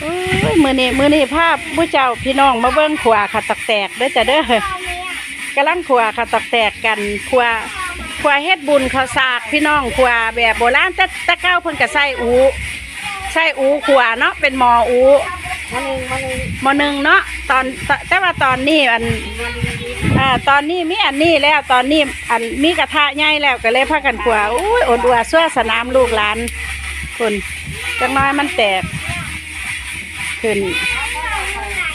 เอ้ยมือนี้มือนี้ภาพผู้เจ้าพี่น้องมาเบิ้งขวาขัดตอกแตกเด้อจ้ะเด้อกำลังขวาขัดตอกแตกกันขวาขวาเฮ็ดบุญข้าวสากพี่น้องขวาแบบโบราณแต่แต่เก้าเพิ่นก็ใส่อูใส่อูขวาเนาะเป็นหมออูมาหนึ่งมาหนึ่งหมอหนึ่งเนาะตอนตแต่ว่าตอนนี้อันอ่าตอนนี้มีอันนี้แล้วตอนนี้อันมีกระทะใหญ่แล้วก็เลยพากันขวาอุ้ยอดอัวซั่วสนามลูกหลานคุณจังน้อยมันแตก ขึ้น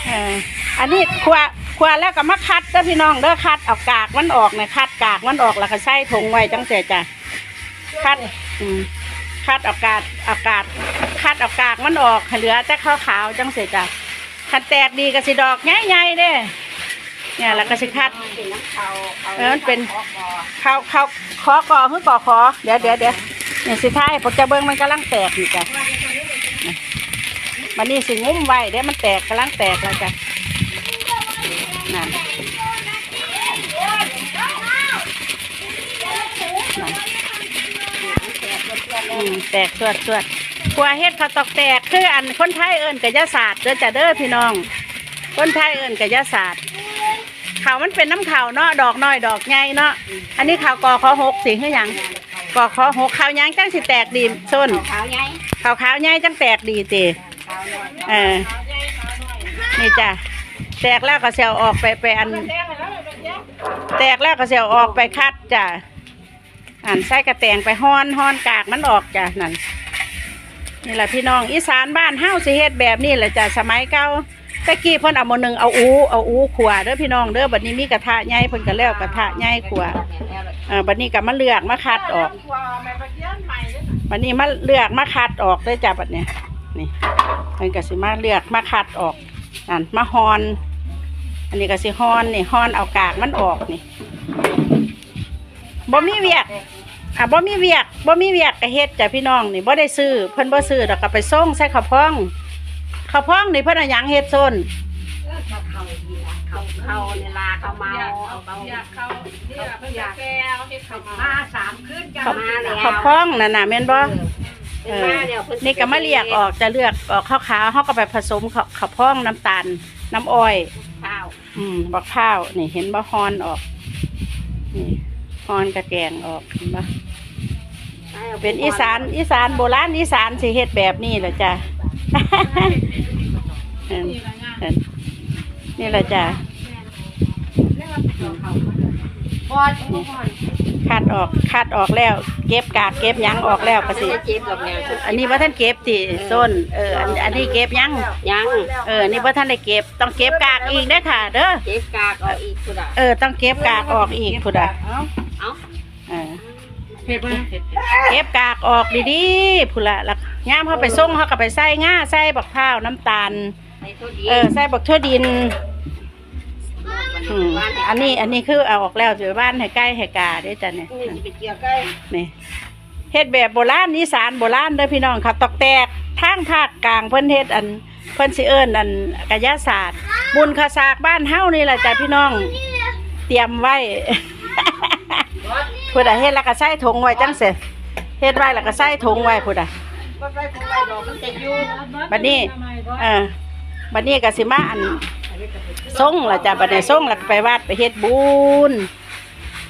เอออันนี้ขวาขวาแล้วก็มาคัดเด้อพี่น้องเด้อคัดเอากากมันออกเนี่ยคัดกากมันออกแล้วก็ใส่ถุงไว้จังเสียจ้ะคัดอืมคัดเอากาศเอากาศคัดเอากากมันออกเหลือแต่ขาวขาวๆจังเสียจ้ะคันแตกดีก็สิดอกใหญ่ๆเด้เนี่ยแล้วก็สิคัดเออมันเป็นเขาเขาขอก่อเพื่อก่อขอเดี๋ยวเดี๋ยวเดี๋ยวเนี่ยสิท้ายผมจะเบิ้งมันกำลังแตกอยู่จ้ะ มันนี่สิงุ้มไว้เดี๋ยวมันแตกกำลังแตกแล้วจ้ะนั่นนั่นอืมแตกสวดสวดกลัวเฮ็ดข้าวตอกแตกคืออันคนไทยเอิญกะยาศาสตร์เด้อจ้ะเด้อพี่น้อง คนไทยเอิญกะยาศาสตร์เขาวมันเป็นน้ำเขาวเนาะดอกน้อยดอกใหญ่เนาะอันนี้ข่าวกอขอหกสิคือหยังกอขอหกข่าวหยังจังสิแตกดีส้นขาวใหญ่ขาวขาวๆใหญ่จังแตกดีตีขาวน้อย เออนี่จ้ะแตกแล้วก็เสียวออกไปไปอัน แตกแล้วก็เสียวออกไปคัดจ้ะอันใส่กระแตงไปห้อนห้อนกากมันออกจ้ะนั่นนี่แหละพี่น้องอีสานบ้านเฮาสิเฮ็ดแบบนี้แหละจ้ะสมัยเก่าตะกี้เพิ่นเอาหมหนึ่งเอาอูเอาอูขวาเด้อพี่น้องเด้อบัดนี้มีกระทะใหญ่เพิ่นก็แล้วกระทะใหญ่ขวาเออบัดนี้ก็มาเลือกมาคัดออกบัดนี้มาเลือกมาคัดออกเด้อจ้ะบัดเนี้ย นี่เพิ่นก็สิมาเลือกมาคัดออกนั่นมาฮอน อันนี้ก็สิฮอนนี่ฮอนเอากากมันออกนี่บ่มีเวียกอะบ่มีเวียกบ่มีเวียกก็เฮ็ดจ้ะพี่น้องนี่บ่ได้ซื้อเพิ่นบ่ซื้อดอกก็ไปส่งใส่ข้าวพองข้าวพองนี่เพิ่นเอาหยังเฮ็ดส้นเขาเขาดีละเขาเขาเนี่ยลาเขาเมาเอาเขาอยากเขาเนี่ยเพิ่นอยากแก้วเฮ็ดเขามามาสามคืนจะข้าวมาแล้วข้าวพองนั่นน่ะแม่นบ่ เอเอออมาแล้วพิ่นี่ก็มาเรียกออกจะเลือกออกขาวๆเฮาก็ไปผสมข้าวข้าวพองน้ำตาล น้ำอ้อย ข้าวอืมบักข้าวนี่เห็นบ่ฮอนออก นี่ฮอนกระแกงออกเห็นบ่เป็นอีสานอีสานโบราณอีสานสิเฮ็ดแบบนี้แหละจ้ะเออนี่ละงานเออนี่แหละจ้ะ พอดพอด คัดออกคัดออกแล้ว เก็บกากเก็บหยังออกแล้วก็สิ เจ็บกับแม่อันนี้ว่าท่านเก็บติส้นเอออันอันนี้เก็บหยัง ยังเอออันนี่ว่าท่านได้เก็บ ต้องเก็บกากอีกเด้อค่ะ เด้อ เจ็บกากเอาอีกสุดอะเออ ต้องเก็บกากออกอีกพุดอะเอ้าเออเฮ็ดบ่เฮ็ดเก็บกากออกดีๆพุดละแล้วย่ามเขาไปส่งเขาก็ไปใส่ง่าใส่บักพร้าวน้ำตาล ในทุเรีเอยอนใส่บักทั่วดิน อืมอันนี้อันนี้คือเอาออกแล้วอยู่บ้านให้ใกล้ให้กาได้อจ้ะเนี่ยนี่จะไปเกี่ยวใกล้นี่เฮ็ดแบบโบราณอีสานโบราณเด้อพี่น้องครับตอกแตกทางภาคกลางเพิ่นเฮ็ดอันเพิ่นสิเอิ้นอันกายาศาสตร์ บุญข้าวสากบ้านเฮานี่แหละจ้ะพี่น้อง เตรียมไว้พุ่นน่ะเฮ็ดแล้วก็ใส่ถุงไว้จังซี่เฮ็ดไว้แล้วก็ใส่ถุงไว้พุ่นน่ะก็ได้ของไรดอกมันจะอยู่บัดนี้เออบัดนี้ก็สิมาอัน ส่งล่ะจ้ะบัดนี้ส่งแล้วก็ไปวัดไปเฮ็ดบุญ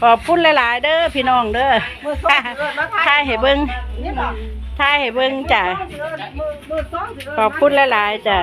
ขอบคุณหลาย ๆ เด้อพี่น้องเด้อมือสองเดือนมาถ่ายให้เบิ่งนี่บอกถ่ายให้เบิ่งจ้ะมือมือสองขอบคุณหลาย ๆ จ้ะ